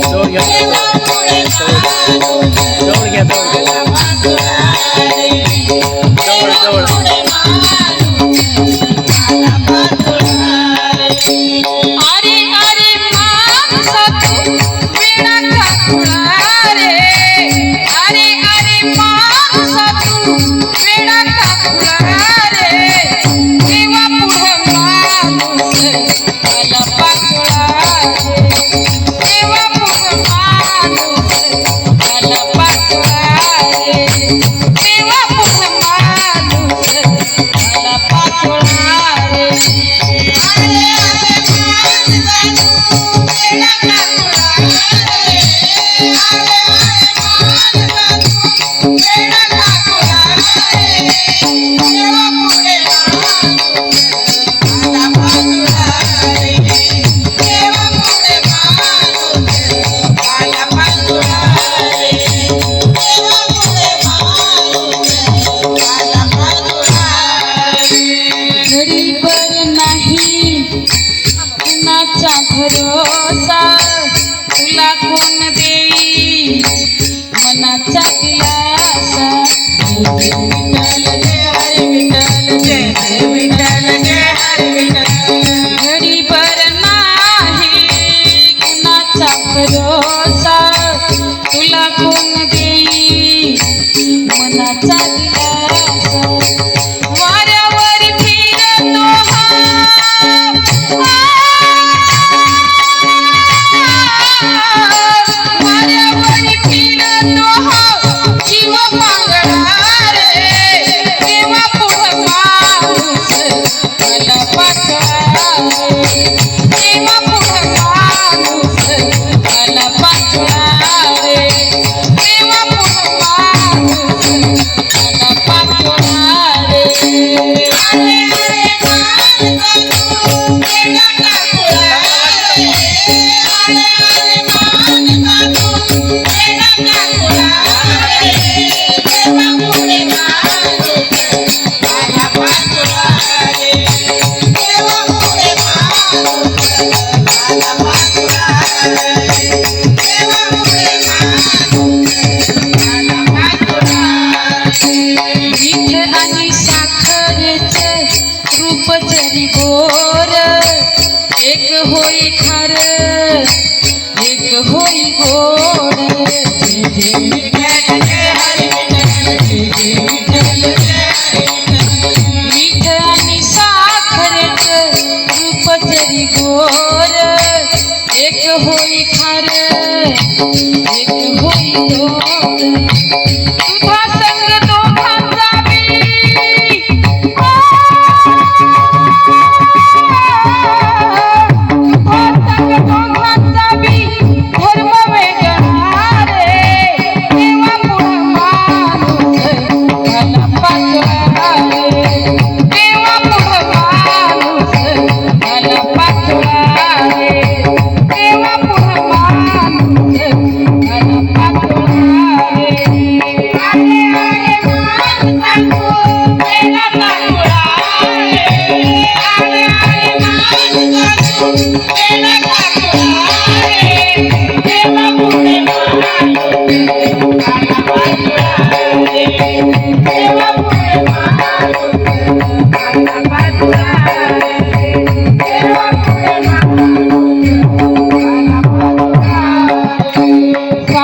Don't get over. तुला कोण देई मनाचा হইল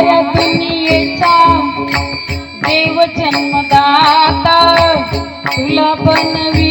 साऱ्या दुनियेचा देव जन्मदाता तुला बनवी